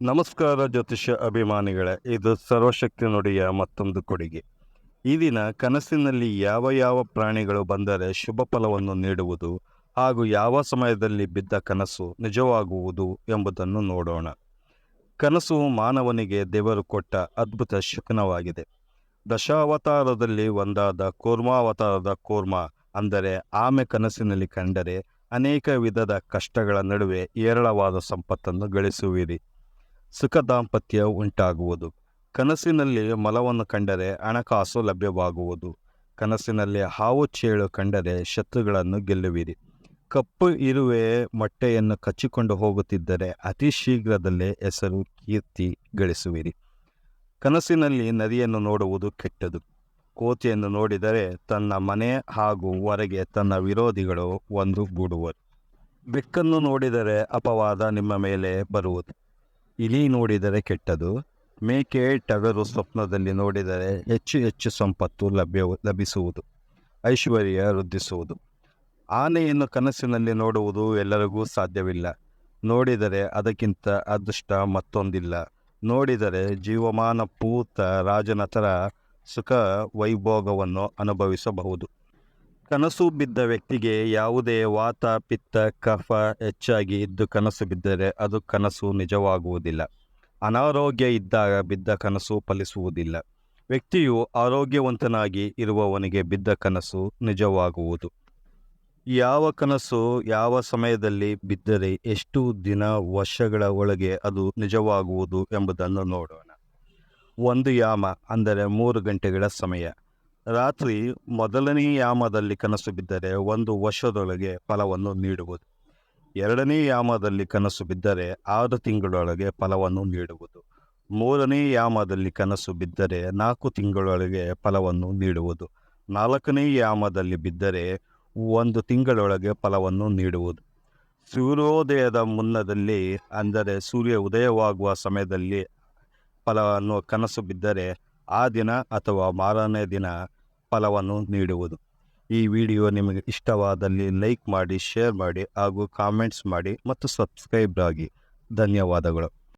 ನಮಸ್ಕಾರ ಜ್ಯೋತಿಷ್ಯ ಅಭಿಮಾನಿಗಳೇ, ಇದು ಸರ್ವಶಕ್ತಿ ನುಡಿಯ ಮತ್ತೊಂದು ಕೊಡುಗೆ. ಈ ದಿನ ಕನಸಿನಲ್ಲಿ ಯಾವ ಯಾವ ಪ್ರಾಣಿಗಳು ಬಂದರೆ ಶುಭ ಫಲವನ್ನು ನೀಡುವುದು ಹಾಗೂ ಯಾವ ಸಮಯದಲ್ಲಿ ಬಿದ್ದ ಕನಸು ನಿಜವಾಗುವುದು ಎಂಬುದನ್ನು ನೋಡೋಣ. ಕನಸು ಮಾನವನಿಗೆ ದೇವರು ಕೊಟ್ಟ ಅದ್ಭುತ ಶಕುನವಾಗಿದೆ. ದಶಾವತಾರದಲ್ಲಿ ಒಂದಾದ ಕೂರ್ಮಾವತಾರದ ಕೂರ್ಮ ಅಂದರೆ ಆಮೆ ಕನಸಿನಲ್ಲಿ ಕಂಡರೆ ಅನೇಕ ವಿಧದ ಕಷ್ಟಗಳ ನಡುವೆ ಏರಳವಾದ ಸಂಪತ್ತನ್ನು ಗಳಿಸುವಿರಿ. ಸುಖ ದಾಂಪತ್ಯ ಉಂಟಾಗುವುದು. ಕನಸಿನಲ್ಲಿ ಮಲವನ್ನು ಕಂಡರೆ ಹಣಕಾಸು ಲಭ್ಯವಾಗುವುದು. ಕನಸಿನಲ್ಲಿ ಹಾವು ಚೇಳು ಕಂಡರೆ ಶತ್ರುಗಳನ್ನು ಗೆಲ್ಲುವಿರಿ. ಕಪ್ಪು ಇರುವೆ ಮೊಟ್ಟೆಯನ್ನು ಕಚ್ಚಿಕೊಂಡು ಹೋಗುತ್ತಿದ್ದರೆ ಅತಿ ಶೀಘ್ರದಲ್ಲೇ ಹೆಸರು ಕೀರ್ತಿ ಗಳಿಸುವಿರಿ. ಕನಸಿನಲ್ಲಿ ನದಿಯನ್ನು ನೋಡುವುದು ಕೆಟ್ಟದು. ಕೋತಿಯನ್ನು ನೋಡಿದರೆ ತನ್ನ ಮನೆ ಹಾಗೂ ಹೊರಗೆ ತನ್ನ ವಿರೋಧಿಗಳು ಒಂದು ಗೂಡುವರು ಬೆಕ್ಕನ್ನು ನೋಡಿದರೆ ಅಪವಾದ ನಿಮ್ಮ ಮೇಲೆ ಬರುವುದು. ಇಲಿ ನೋಡಿದರೆ ಕೆಟ್ಟದು, ಮೇಕೆ ಟಗರು ಸ್ವಪ್ನದಲ್ಲಿ ನೋಡಿದರೆ ಹೆಚ್ಚು ಹೆಚ್ಚು ಸಂಪತ್ತು ಲಭ್ಯ, ಲಭಿಸುವುದು, ಐಶ್ವರ್ಯ ವೃದ್ಧಿಸುವುದು. ಆನೆಯನ್ನು ಕನಸಿನಲ್ಲಿ ನೋಡುವುದು ಎಲ್ಲರಿಗೂ ಸಾಧ್ಯವಿಲ್ಲ. ನೋಡಿದರೆ ಅದಕ್ಕಿಂತ ಅದೃಷ್ಟ ಮತ್ತೊಂದಿಲ್ಲ. ನೋಡಿದರೆ ಜೀವಮಾನ ಪೂತ ರಾಜನ ಥರ ಸುಖ ವೈಭೋಗವನ್ನು ಅನುಭವಿಸಬಹುದು. ಕನಸು ಬಿದ್ದ ವ್ಯಕ್ತಿಗೆ ಯಾವುದೇ ವಾತ, ಪಿತ್ತ, ಕಫ ಹೆಚ್ಚಾಗಿ ಇದ್ದು ಕನಸು ಬಿದ್ದರೆ ಅದು ಕನಸು ನಿಜವಾಗುವುದಿಲ್ಲ. ಅನಾರೋಗ್ಯ ಇದ್ದಾಗ ಬಿದ್ದ ಕನಸು ಫಲಿಸುವುದಿಲ್ಲ. ವ್ಯಕ್ತಿಯು ಆರೋಗ್ಯವಂತನಾಗಿ ಇರುವವನಿಗೆ ಬಿದ್ದ ಕನಸು ನಿಜವಾಗುವುದು. ಯಾವ ಕನಸು ಯಾವ ಸಮಯದಲ್ಲಿ ಬಿದ್ದರೆ ಎಷ್ಟು ದಿನ, ವರ್ಷಗಳ ಒಳಗೆ ಅದು ನಿಜವಾಗುವುದು ಎಂಬುದನ್ನು ನೋಡೋಣ. ಒಂದು ಯಾಮ, ಅಂದರೆ ಮೂರು ಗಂಟೆಗಳ ಸಮಯ. ರಾತ್ರಿ ಮೊದಲನೇ ಯಾಮದಲ್ಲಿ ಕನಸು ಬಿದ್ದರೆ ಒಂದು ವರ್ಷದೊಳಗೆ ಫಲವನ್ನು ನೀಡುವುದು. ಎರಡನೇ ಯಾಮದಲ್ಲಿ ಕನಸು ಬಿದ್ದರೆ ಆರು ತಿಂಗಳೊಳಗೆ ಫಲವನ್ನು ನೀಡುವುದು. ಮೂರನೇ ಯಾಮದಲ್ಲಿ ಕನಸು ಬಿದ್ದರೆ ನಾಲ್ಕು ತಿಂಗಳೊಳಗೆ ಫಲವನ್ನು ನೀಡುವುದು. ನಾಲ್ಕನೇ ಯಾಮದಲ್ಲಿ ಬಿದ್ದರೆ ಒಂದು ತಿಂಗಳೊಳಗೆ ಫಲವನ್ನು ನೀಡುವುದು. ಸೂರ್ಯೋದಯದ ಮುನ್ನದಲ್ಲಿ, ಅಂದರೆ ಸೂರ್ಯ ಉದಯವಾಗುವ ಸಮಯದಲ್ಲಿ ಫಲವನ್ನು, ಕನಸು ಬಿದ್ದರೆ ಆ ದಿನ ಅಥವಾ ಮಾರನೇ ದಿನ ಫಲವನ್ನು ನೀಡುವುದು. ಈ ವಿಡಿಯೋ ನಿಮಗೆ ಇಷ್ಟವಾದಲ್ಲಿ ಲೈಕ್ ಮಾಡಿ, ಶೇರ್ ಮಾಡಿ ಹಾಗೂ ಕಾಮೆಂಟ್ಸ್ ಮಾಡಿ ಮತ್ತು ಸಬ್ಸ್ಕ್ರೈಬ್ ಆಗಿ. ಧನ್ಯವಾದಗಳು.